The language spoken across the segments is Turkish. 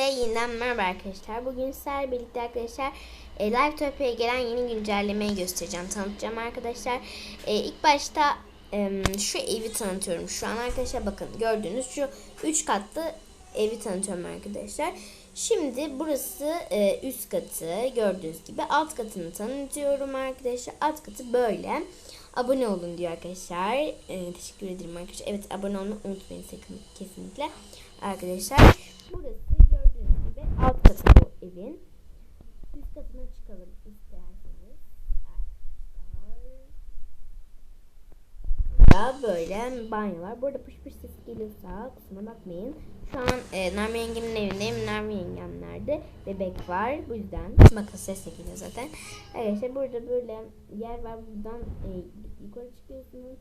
Yeniden merhaba arkadaşlar. Bugün sizlerle birlikte arkadaşlar e, Live gelen yeni güncellemeyi göstereceğim, tanıtacağım arkadaşlar. E, ilk başta e, şu evi tanıtıyorum. Şu an arkadaşlar bakın gördüğünüz şu 3 katlı evi tanıtıyorum arkadaşlar. Şimdi burası e, üst katı gördüğünüz gibi alt katını tanıtıyorum arkadaşlar. Alt katı böyle. Abone olun diyor arkadaşlar. E, teşekkür ederim arkadaşlar. Evet abone olmayı unutmayın sakın kesinlikle. Arkadaşlar burası alt katı bu evin. Üst katına çıkalım isterseniz. Burada böyle banyolar. Burada pış pış ses geliyorsa kusura bakmayın. Şu an e, Nermin yengemin evindeyim. Nermin yengem nerede? Bebek var. Bu yüzden bakın ses geliyor zaten. Arkadaşlar burada böyle yer var. Buradan e, yukarı çıkıyorsunuz.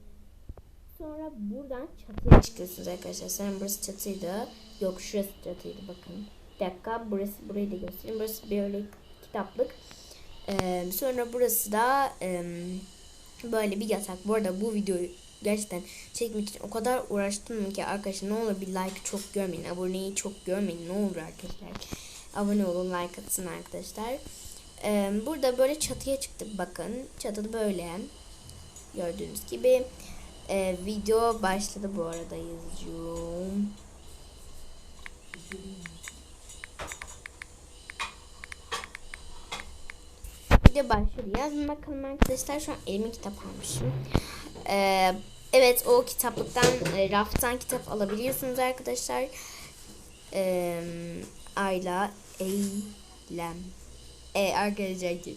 Sonra buradan çatıya çıkıyorsunuz arkadaşlar. Sanırım burası çatıydı. Yok şurası çatıydı bakın. Bir dakika burası burayı da göstereyim. Burası böyle kitaplık. Ee, sonra burası da e, böyle bir yatak. Bu arada bu videoyu gerçekten çekmek için o kadar uğraştım ki arkadaşlar ne olur bir like çok görmeyin. Aboneyi çok görmeyin ne olur arkadaşlar. Abone olun like atın arkadaşlar. Ee, burada böyle çatıya çıktık bakın. Çatıda böyle gördüğünüz gibi. Ee, video başladı bu arada yazıyorum. Video başladı. Yazın bakalım arkadaşlar. Şu an elime kitap almışım. Ee, evet o kitaplıktan, e, raftan kitap alabiliyorsunuz arkadaşlar. Ee, Ayla Eylem. E, arkadaşlar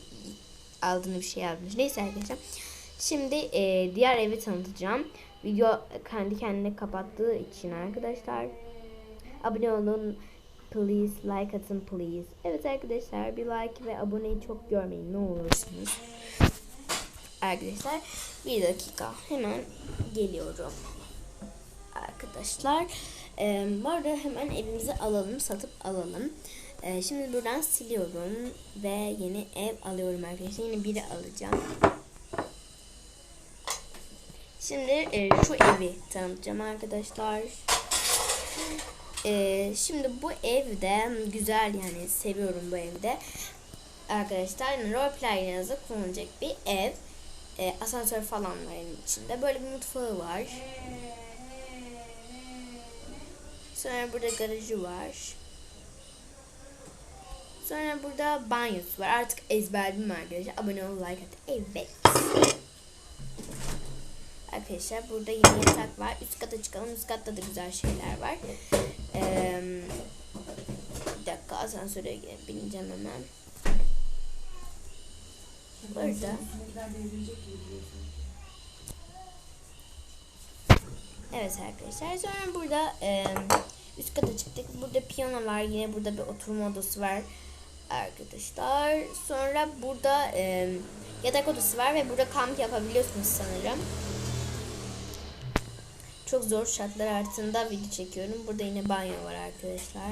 aldığını bir şey yazmış. Neyse arkadaşlar. Şimdi e, diğer evi tanıtacağım. Video kendi kendine kapattığı için arkadaşlar. Abone olun. Please like atın please. Evet arkadaşlar bir like ve aboneyi çok görmeyin ne olursunuz. Arkadaşlar bir dakika hemen geliyorum. Arkadaşlar e, bu arada hemen evimizi alalım satıp alalım. E, şimdi buradan siliyorum ve yeni ev alıyorum arkadaşlar. Yine biri alacağım. Şimdi e, şu evi tanıtacağım arkadaşlar. E, şimdi bu evde güzel yani seviyorum bu evde. Arkadaşlar yani roleplay'ınızda kullanacak bir ev. E, asansör falan var evin içinde. Böyle bir mutfağı var. Sonra burada garajı var. Sonra burada banyosu var. Artık ezberledim arkadaşlar. Abone ol, like at. Evet. Arkadaşlar burada yeni yatak var. Üst kata çıkalım. Üst katta da güzel şeyler var. Ee, bir dakika asansöre bineceğim hemen. Burada. Evet arkadaşlar. Sonra burada e, üst kata çıktık. Burada piyano var. Yine burada bir oturma odası var. Arkadaşlar. Sonra burada e, yatak odası var ve burada kamp yapabiliyorsunuz sanırım. Çok zor şartlar altında video çekiyorum. Burada yine banyo var arkadaşlar.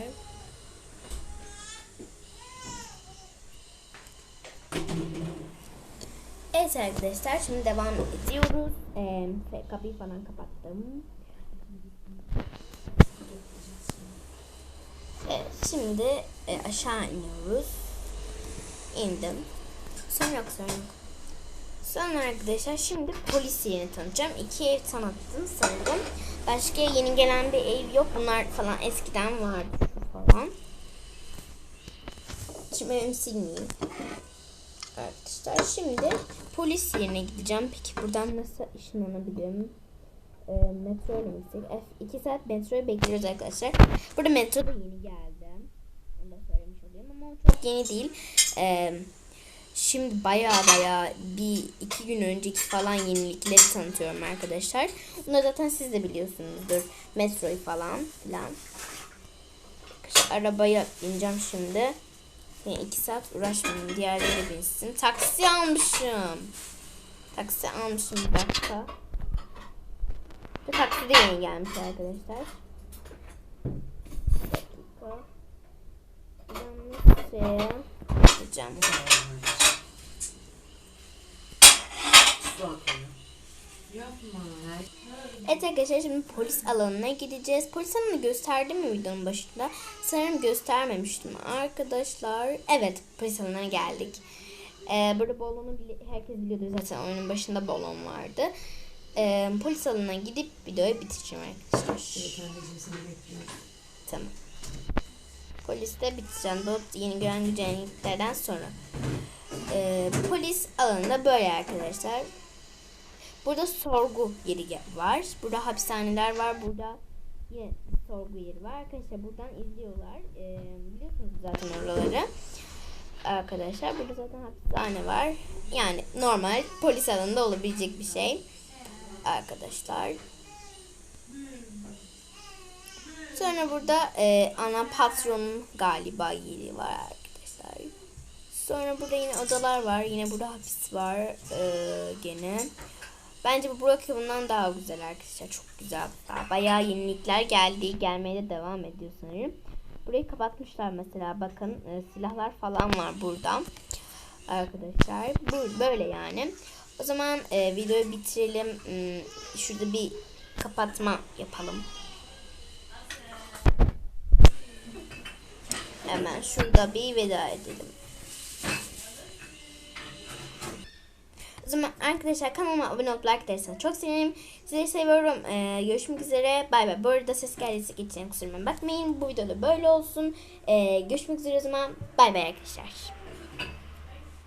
Evet arkadaşlar şimdi devam ediyoruz. Ee, kapıyı falan kapattım. Evet şimdi e, aşağı iniyoruz. İndim. Son yok son yok. Sonra arkadaşlar şimdi polis yerini tanıtacağım. İki ev tanıttım sanırım. Başka yeni gelen bir ev yok. Bunlar falan eskiden vardı falan. Evimi silmeyeyim. Arkadaşlar şimdi polis yerine gideceğim. Peki buradan nasıl ışınlanabilirim? E, metro ile gitsek? F 2 saat metroyu bekliyoruz arkadaşlar. Burada metro da yeni geldi. Onu da söylemiş olayım ama çok yeni değil. Eee Şimdi baya baya bir iki gün önceki falan yenilikleri tanıtıyorum arkadaşlar. Bunları zaten siz de biliyorsunuzdur. Metroyu falan filan. Arabaya bineceğim şimdi. Yani iki saat uğraşmayayım. Diğerleri binsin. Taksi almışım. Taksi almışım bir dakika. Bu taksi de yeni gelmiş arkadaşlar. Bir dakika. Ben nasıl? Yapma. Evet arkadaşlar şimdi polis alanına gideceğiz. Polis alanını gösterdim mi videonun başında? Sanırım göstermemiştim arkadaşlar. Evet polis alanına geldik. Ee, burada balonu herkes biliyordur zaten oyunun başında balon vardı. Ee, polis alanına gidip videoyu bitireceğim arkadaşlar. Evet anneciğim seni bekliyorum. Tamam. Poliste biteceğim. Bu yeni gören güzelliklerden sonra. Ee, polis alanında böyle arkadaşlar. Burada sorgu yeri var. Burada hapishaneler var. Burada yine sorgu yeri var. Arkadaşlar buradan izliyorlar. Ee, biliyorsunuz zaten oraları. Arkadaşlar burada zaten hapishane var. Yani normal polis alanında olabilecek bir şey. Arkadaşlar. Sonra burada e, ana patronun galiba yeri var arkadaşlar. Sonra burada yine odalar var. Yine burada hapis var. E, gene. Bence bu Burak Yılından daha güzel arkadaşlar. Çok güzel. Daha bayağı yenilikler geldi. Gelmeye de devam ediyor sanırım. Burayı kapatmışlar mesela. Bakın e, silahlar falan var burada. Arkadaşlar. Bu, böyle yani. O zaman e, videoyu bitirelim. Hmm, Şurada bir kapatma yapalım. Hemen şurada bir veda edelim. O zaman arkadaşlar kanalıma abone olup like atarsanız çok sevinirim. Sizleri seviyorum. Ee, görüşmek üzere. Bay bay. Bu arada ses geldiyse geçeceğim kusuruma bakmayın. Bu videoda böyle olsun. Ee, görüşmek üzere o zaman. Bay bay arkadaşlar.